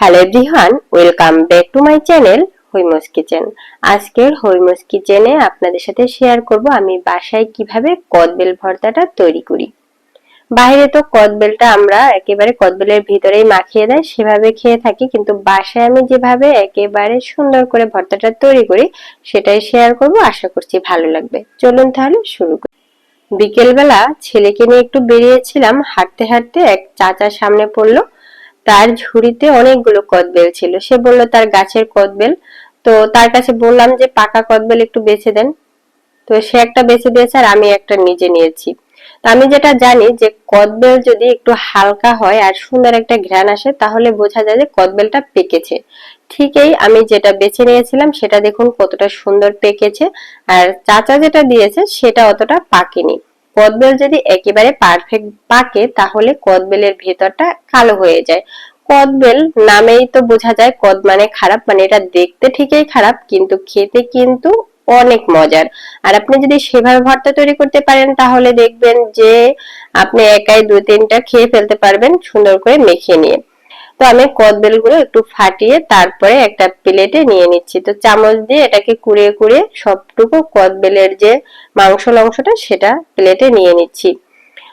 Hello everyone, welcome back to my channel Haima's kitchen. আজকের হৈমস কিচেনে আপনাদের সাথে শেয়ার করব আমি বাসায় কীভাবে কদবেল ভর্তাটা তৈরি করি। বাইরে তো কদবেলটা আমরা একেবারে কদবেলের ভিতরেই মাখিয়ে দেয়, সেভাবে খেয়ে থাকি, কিন্তু বাসায় আমি যেভাবে একেবারে সুন্দর করে ভর্তাটা তৈরি করি, সেটাই শেয়ার করব, আশা করছি ভালো লাগবে। চলুন তাহলে শুরু করি। বিকেলবেলা ছেলেকে নিয়ে একটু বেরিয়েছিলাম, হাঁটতে হাঁটতে এক চাচার সামনে পড়ল তার ঝুড়িতে অনেকগুলো কদবেল ছিল। সে বলল, তার গাছের কদবেল? তো তার কাছে বললাম যে, পাকা কদবেল একটু বেছে দেন। তো সে একটা বেছে দিয়েছে আর আমি একটা নিজে নিয়েছি। আমি যেটা জানি যে, কদবেল যদি একটু হালকা হয় আর সুন্দর একটা ঘ্রাণ আসে, তাহলে বোঝা যায় যে, কদবেলটা পেকেছে। ঠিকই আমি যেটা বেছে নিয়েছিলাম, সেটা দেখুন কতটা সুন্দর পেকেছে। আর চাচা যেটা দিয়েছে, সেটা অতটা পাকেনি। কদবেল যদি একেবারে পারফেক্ট পাকে, তাহলে কদবেলের ভেতরটা কালো হয়ে যায়। কদবেল নামেই তো বোঝা যায় কদ মানে খারাপ মানে এটা দেখতে ঠিকই খারাপ, কিন্তু খেতে কিন্তু অনেক মজার। আর আপনি যদি সেভাবে ভর্তা তৈরি করতে পারেন, তাহলে দেখবেন যে আপনি একাই দু তিনটা খেয়ে ফেলতে পারবেন সুন্দর করে মেখে নিয়ে। তো আমি কদবেলগুলো একটু ফাটিয়ে তারপরে একটা প্লেটে নিয়ে নিচ্ছি। তো চামচ দিয়ে এটাকে কুড়িয়ে কুড়িয়ে সবটুকু কদবেলের যে মাংস অংশটা, সেটা প্লেটে নিয়ে নিচ্ছি।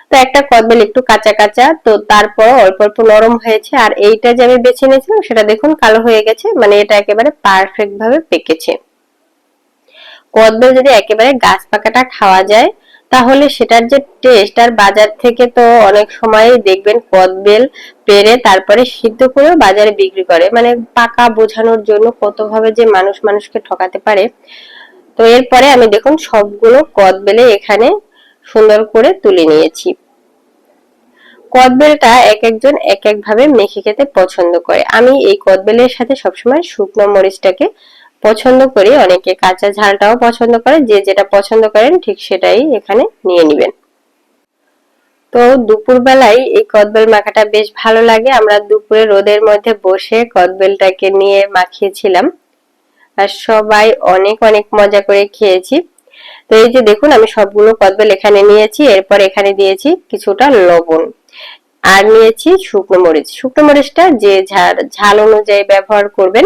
তো একটা কদবেল একটু কাঁচা কাঁচা, তো তারপর অল্প অল্প নরম হয়েছে। আর এইটা যে আমি বেছে নিয়েছিলাম, সেটা দেখুন কালো হয়ে গেছে মানে এটা একেবারে পারফেক্ট ভাবে পেকেছে। কদবেল যদি একেবারে গাছ পাকাটা খাওয়া যায় তাহলে সেটার যে টেস্ট আর বাজার থেকে তো অনেক সময় দেখবেন কদবেল পেরে তারপরে সিদ্ধ করেও বাজারে বিক্রি করে। মানে পাকা বোঝানোর জন্য কতভাবে যে মানুষ মানুষকে ঠকাতে পারে। তো এরপরে আমি দেখুন সবগুলো কদবেলে এখানে সুন্দর করে তুলে নিয়েছি। কদবেলটা এক একজন এক এক ভাবে মেখে খেতে পছন্দ করে। আমি এই কদবেলের সাথে সবসময় শুকনো মরিচটাকে পছন্দ করি। অনেকে কাঁচা ঝালটাও পছন্দ করে। যে যেটা পছন্দ করেন, ঠিক সেটাই এখানে নিয়ে নেবেন। তো দুপুর বেলায় এই কদবেল মাখাটা বেশ ভালো লাগে। আমরা দুপুরে রোদের মধ্যে বসে কদবেলটাকে নিয়ে মাখিয়েছিলাম। আর সবাই অনেক অনেক মজা করে খেয়েছি। তো এই যে দেখুন, আমি সবগুলো কদবেল এখানে নিয়েছি। এরপর এখানে দিয়েছি কিছুটা লবণ। আর নিয়েছি শুকনো মরিচ। শুকনো মরিচটা যে ঝাল অনুযায়ী ব্যবহার করবেন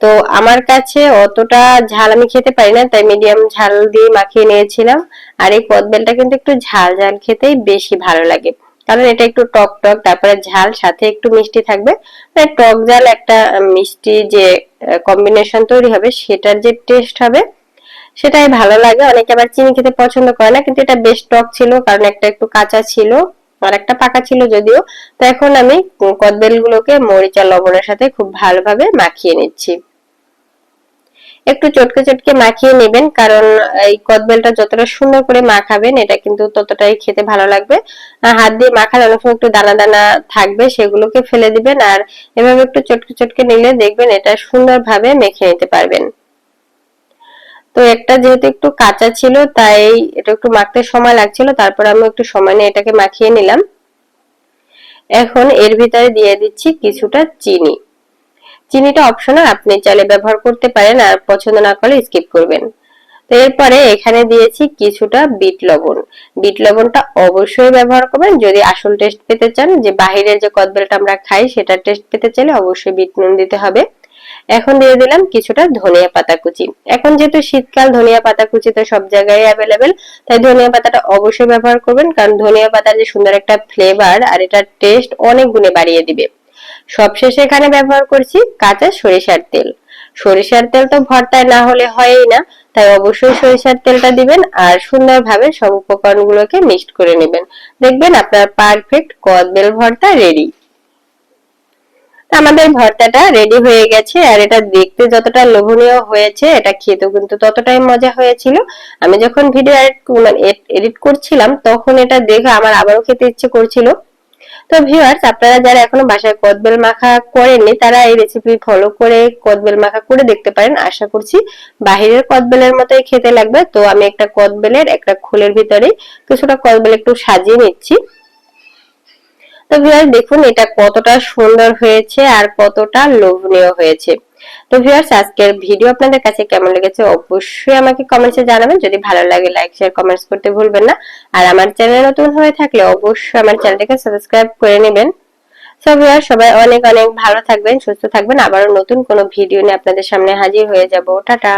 তো আমার কাছে অতটা ঝাল আমি খেতে পারি না, তাই মিডিয়াম ঝাল দিয়ে মাখিয়ে নিয়েছিলাম। আর এই কদবেলটা কিন্তু একটু ঝাল ঝাল খেতেই বেশি ভালো লাগে। কারণ এটা একটু টক টক, তারপরে ঝাল, সাথে একটু মিষ্টি থাকবে। তাই টক ঝাল একটা মিষ্টি যে কম্বিনেশন তৈরি হবে, সেটার যে টেস্ট হবে, সেটাই ভালো লাগে। অনেকে আবার চিনি খেতে পছন্দ করে না, কিন্তু এটা বেশ টক ছিল, কারণ একটা একটু কাঁচা ছিল। একটা পাকা ছিল যদিও, তো এখন আমি কদবেল গুলোকে মরিচা লবণের সাথে খুব ভালোভাবে মাখিয়ে নিচ্ছি। একটু চটকে চটকে মাখিয়ে নেবেন, কারণ এই কদবেলটা যতটা সুন্দর করে মাখাবেন, এটা কিন্তু ততটাই খেতে ভালো লাগবে। হাত দিয়ে মাখালে অনেক সময় একটু দানা দানা থাকবে, সেগুলোকে ফেলে দিবেন, আর এভাবে একটু চটকে চটকে নিলে দেখবেন এটা সুন্দরভাবে মেখে নিতে পারবেন। তো একটা যেহেতু একটু কাঁচা ছিল, তাই এটা একটু মাখতে সময় লাগছিল, তারপর আমি একটু সময় নিয়ে এটাকে মাখিয়ে নিলাম। এখন এর ভিতরে দিয়ে দিচ্ছি কিছুটা চিনি। চিনিটা অপশনাল, আপনি চাইলে ব্যবহার করতে পারেন, আর পছন্দ না করলে স্কিপ করবেন। তো এরপরে এখানে দিয়েছি কিছুটা বিট লবণ। বিট লবণটা অবশ্যই ব্যবহার করবেন, যদি আসল টেস্ট পেতে চান, যে বাহিরের যে কদবেলটা আমরা খাই সেটা টেস্ট পেতে চাইলে অবশ্যই বিট নুন দিতে হবে। এখন দিয়ে দিলাম কিছুটা ধনিয়া পাতা কুচি। এখন যেহেতু শীতকাল, ধনিয়া পাতা কুচি তো সব জায়গায় অ্যাভেলেবেল তাই ধনিয়া পাতাটা অবশ্যই ব্যবহার করবেন, কারণ ধনিয়া পাতার যে সুন্দর একটা ফ্লেভার আর এটার টেস্ট অনেক গুণে বাড়িয়ে দিবে। সবশেষে এখানে ব্যবহার করছি কাঁচা সরিষার তেল। সরিষার তেল তো ভর্তায় না হলে হয়ই না, তাই অবশ্যই সরিষার তেলটা দিবেন আর সুন্দরভাবে সব উপকরণগুলোকে মিক্সড করে নেবেন। দেখবেন আপনার পারফেক্ট কদবেল ভর্তা রেডি আমাদের ভর্তাটা রেডি হয়ে গেছে আর এটা দেখতে যতটা লোভনীয় হয়েছে, এটা খেতেও কিন্তু ততটাই মজা হয়েছিল। আমি যখন ভিডিও এডিট করছিলাম, তখন এটা দেখে আমার আবারও খেতে ইচ্ছে করছিল। তো ভিউয়ার্স আপনারা যারা এখনও বাসায় কদবেল মাখা করেননি, তারা এই রেসিপি ফলো করে কদবেল মাখা করে দেখতে পারেন। আশা করছি বাহিরের কদবেলের মতোই খেতে লাগবে। তো আমি একটা কদবেলের, একটা খোলের ভিতরে কিছুটা কদবেল একটু সাজিয়ে নিচ্ছি। তো ভিউয়ার্স দেখুন এটা কতটা সুন্দর হয়েছে আর কতটা লোভনীয় হয়েছে। তো ভিউয়ার্স আজকের ভিডিও আপনাদের কাছে কেমন লেগেছে অবশ্যই আমাকে কমেন্টসে জানাবেন। যদি ভালো লাগে লাইক শেয়ার কমেন্টস করতে ভুলবেন না। আর আমার চ্যানেল নতুন হয়ে থাকলে অবশ্যই আমার চ্যানেলটাকে সাবস্ক্রাইব করে নেবেন। সবাই সবাই অনেক অনেক ভালো থাকবেন, সুস্থ থাকবেন। আবারও নতুন কোনো ভিডিও নিয়ে আপনাদের সামনে হাজির হয়ে যাব। টাটা!